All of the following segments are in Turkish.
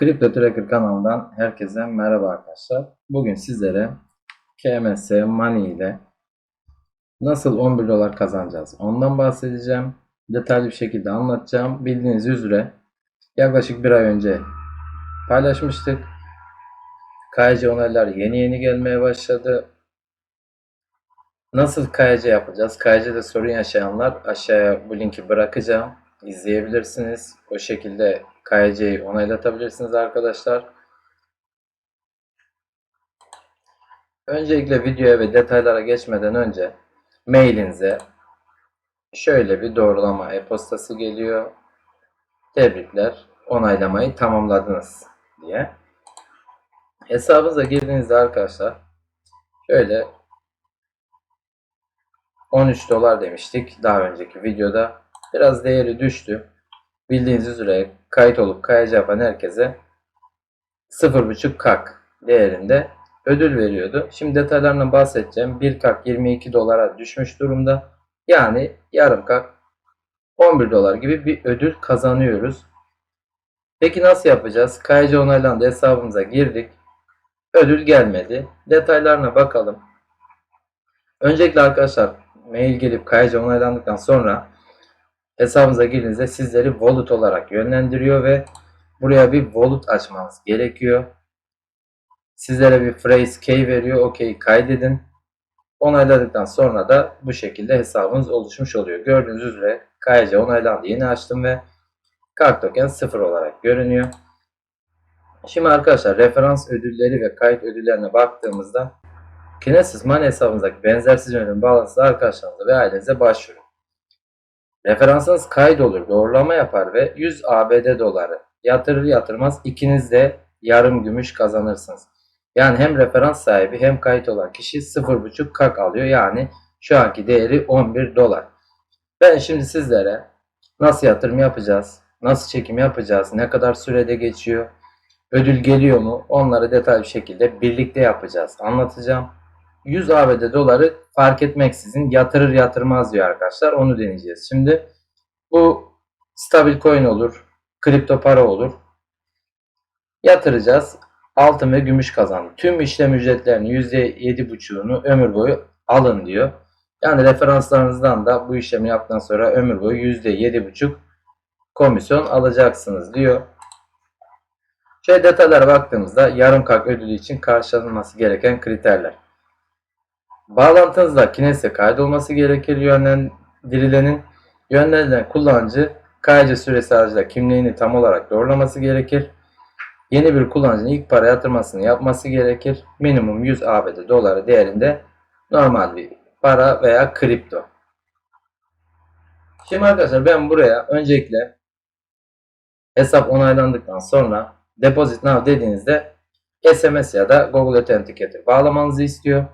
Crypto Tracker kanalından herkese merhaba arkadaşlar. Bugün sizlere KMS Money ile nasıl 11 dolar kazanacağız ondan bahsedeceğim. Detaylı bir şekilde anlatacağım. Bildiğiniz üzere yaklaşık bir ay önce paylaşmıştık. KYC onaylar yeni yeni gelmeye başladı. Nasıl KYC yapacağız? KYC'de sorun yaşayanlar aşağıya bu linki bırakacağım. İzleyebilirsiniz. O şekilde KYC'yi onaylatabilirsiniz arkadaşlar. Öncelikle videoya ve detaylara geçmeden önce mailinize şöyle bir doğrulama e-postası geliyor. Tebrikler, onaylamayı tamamladınız diye. Hesabınıza girdiğinizde arkadaşlar şöyle 13 dolar demiştik daha önceki videoda. Biraz değeri düştü. Bildiğiniz üzere kayıt olup KYC yapan herkese 0.5 kak değerinde ödül veriyordu. Şimdi detaylarından bahsedeceğim. 1 kak 22 dolara düşmüş durumda. Yani yarım kak 11 dolar gibi bir ödül kazanıyoruz. Peki nasıl yapacağız? KYC onaylandı hesabımıza girdik. Ödül gelmedi. Detaylarına bakalım. Öncelikle arkadaşlar mail gelip KYC onaylandıktan sonra hesabınıza girdiğinizde sizleri wallet olarak yönlendiriyor ve buraya bir wallet açmanız gerekiyor. Sizlere bir phrase key veriyor. OK'yi kaydedin. Onayladıktan sonra da bu şekilde hesabınız oluşmuş oluyor. Gördüğünüz üzere KYC onaylandı. Yeni açtım ve kart token 0 olarak görünüyor. Şimdi arkadaşlar referans ödülleri ve kayıt ödüllerine baktığımızda Kinesis Money hesabınızdaki benzersiz yönelim bağlantısı arkadaşlarınıza ve ailenize başvurun. Referansınız kaydolur, doğrulama yapar ve 100 ABD doları yatırır yatırmaz ikiniz de yarım gümüş kazanırsınız. Yani hem referans sahibi hem kayıt olan kişi 0.5 kak alıyor. Yani şu anki değeri 11 dolar. Ben şimdi sizlere nasıl yatırım yapacağız, nasıl çekim yapacağız, ne kadar sürede geçiyor, ödül geliyor mu onları detaylı bir şekilde birlikte yapacağız. Anlatacağım. 100 ABD doları fark etmeksizin yatırır yatırmaz diyor arkadaşlar. Onu deneyeceğiz. Şimdi bu stabil coin olur. Kripto para olur. Yatıracağız. Altın ve gümüş kazandı. Tüm işlem ücretlerinin %7,5'unu ömür boyu alın diyor. Yani referanslarınızdan da bu işlemi yaptıktan sonra ömür boyu %7,5 komisyon alacaksınız diyor. Şöyle detaylara baktığımızda yarım kak ödülü için karşılanması gereken kriterler. Bağlantınızda Kines'e kaydolması gerekir yönlendirilenin. Yönlendirilen kullanıcı KYC süresi aracılığıyla kimliğini tam olarak doğrulaması gerekir. Yeni bir kullanıcının ilk para yatırmasını yapması gerekir. Minimum 100 ABD doları değerinde normal bir para veya kripto. Şimdi arkadaşlar ben buraya öncelikle hesap onaylandıktan sonra Deposit Now dediğinizde SMS ya da Google Authenticator bağlamanızı istiyor.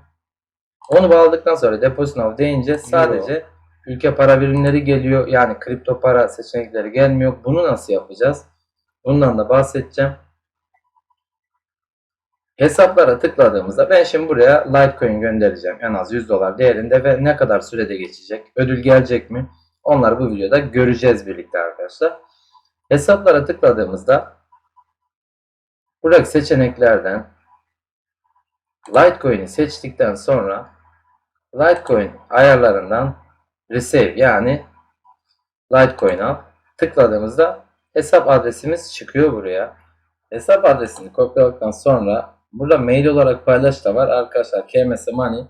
Onu bağladıktan sonra Deposit Now deyince sadece ülke para birimleri geliyor. Yani kripto para seçenekleri gelmiyor. Bunu nasıl yapacağız? Bundan da bahsedeceğim. Hesaplara tıkladığımızda ben şimdi buraya Litecoin göndereceğim. En az 100 dolar değerinde ve ne kadar sürede geçecek? Ödül gelecek mi? Onları bu videoda göreceğiz birlikte arkadaşlar. Hesaplara tıkladığımızda buradaki seçeneklerden Litecoin'i seçtikten sonra Litecoin ayarlarından Receive yani Litecoin al. Tıkladığımızda hesap adresimiz çıkıyor buraya. Hesap adresini kopyaladıktan sonra burada mail olarak paylaş da var. Arkadaşlar KMS Money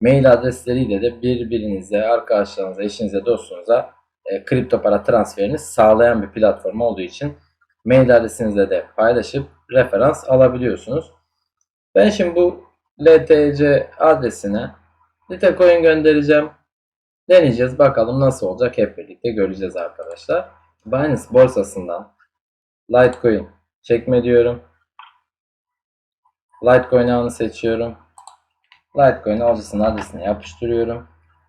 mail adresleriyle de birbirinize, arkadaşlarınıza, eşinize, dostunuza e, kripto para transferini sağlayan bir platform olduğu için mail adresinizle de paylaşıp referans alabiliyorsunuz. Ben şimdi bu LTC adresine Litecoin göndereceğim. Deneyeceğiz. Bakalım nasıl olacak. Hep birlikte göreceğiz arkadaşlar. Binance borsasından Litecoin çekme diyorum. Litecoin ağını seçiyorum. Litecoin alıcısının adresine yapıştırıyorum.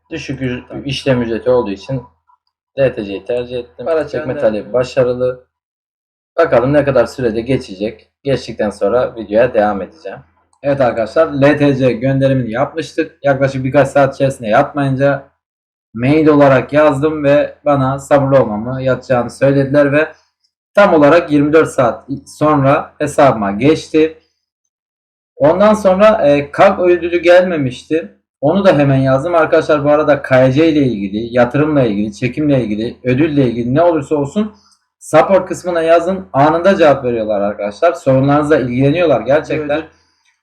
Düşük işlem ücreti olduğu için LTC'yi tercih ettim. Para çekme talebi başarılı. Bakalım ne kadar sürede geçecek. Geçtikten sonra videoya devam edeceğim. Evet arkadaşlar LTC gönderimini yapmıştık. Yaklaşık birkaç saat içerisinde yatmayınca mail olarak yazdım ve bana sabırlı olmamı yatacağını söylediler ve tam olarak 24 saat sonra hesabıma geçti. Ondan sonra e, kalp ödülü gelmemişti. Onu da hemen yazdım. Arkadaşlar bu arada KYC ile ilgili, yatırımla ilgili, çekimle ilgili, ödülle ilgili ne olursa olsun support kısmına yazın. Anında cevap veriyorlar arkadaşlar. Sorunlarınızla ilgileniyorlar gerçekten.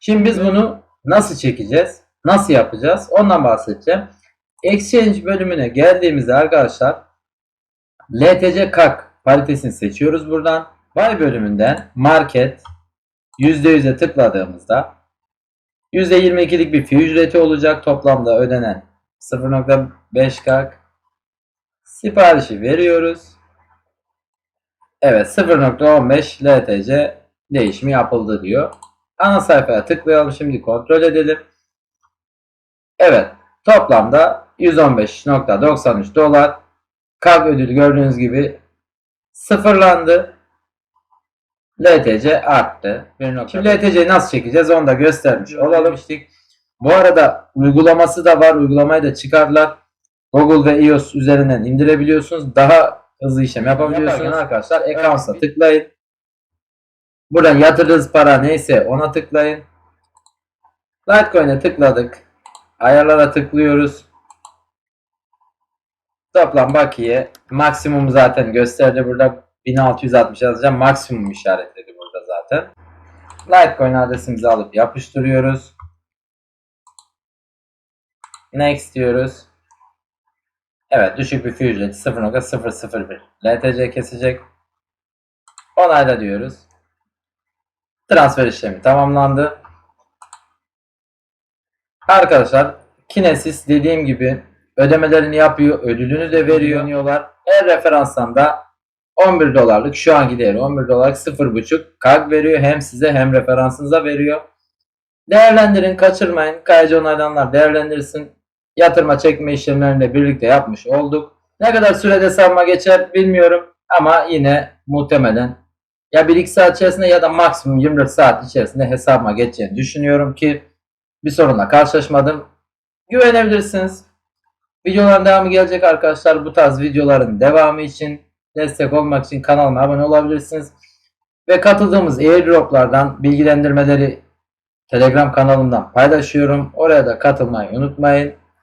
Şimdi biz bunu nasıl çekeceğiz? Nasıl yapacağız? Ondan bahsedeceğim. Exchange bölümüne geldiğimizde arkadaşlar LTC KAK paritesini seçiyoruz buradan. Buy bölümünden market %100'e tıkladığımızda %22'lik bir fee ücreti olacak. Toplamda ödenen 0.5 KAK siparişi veriyoruz. Evet 0.15 LTC değişimi yapıldı diyor. Ana sayfaya tıklayalım. Şimdi kontrol edelim. Evet. Toplamda 115.93 dolar. KAG ödülü gördüğünüz gibi sıfırlandı. LTC arttı. Şimdi LTC'yi nasıl çekeceğiz onu da göstermiş olalım. Bu arada uygulaması da var. Uygulamayı da çıkardılar. Google ve iOS üzerinden indirebiliyorsunuz. Daha hızlı işlem yapabiliyorsunuz. arkadaşlar Accounts'a tıklayın. Buradan yatırdığınız para neyse ona tıklayın. Litecoin'e tıkladık. Ayarlara tıklıyoruz. Toplam bakiye maksimum zaten gösterdi burada 1660 yazacağım. Maksimum işaretledi burada zaten. Litecoin adresimizi alıp yapıştırıyoruz. Next diyoruz. Evet düşük bir fee ücreti 0.001 LTC kesecek. Onayla diyoruz. Transfer işlemi tamamlandı. Arkadaşlar Kinesis dediğim gibi ödemelerini yapıyor. Ödülünü de veriyor. Diyorlar. Her referanstan da 11 dolarlık şu anki değeri 11 dolarlık 0.5 kag veriyor. Hem size hem referansınıza veriyor. Değerlendirin kaçırmayın. KYC onaylananlar değerlendirsin. Yatırma çekme işlemlerini birlikte yapmış olduk. Ne kadar sürede savunma geçer bilmiyorum. Ama yine muhtemelen ya 1-2 saat içerisinde ya da maksimum 24 saat içerisinde hesabıma geçeceğini düşünüyorum ki bir sorunla karşılaşmadım. Güvenebilirsiniz. Videoların devamı gelecek arkadaşlar. Bu tarz videoların devamı için destek olmak için kanalıma abone olabilirsiniz. Ve katıldığımız airdroplardan bilgilendirmeleri Telegram kanalımdan paylaşıyorum. Oraya da katılmayı unutmayın.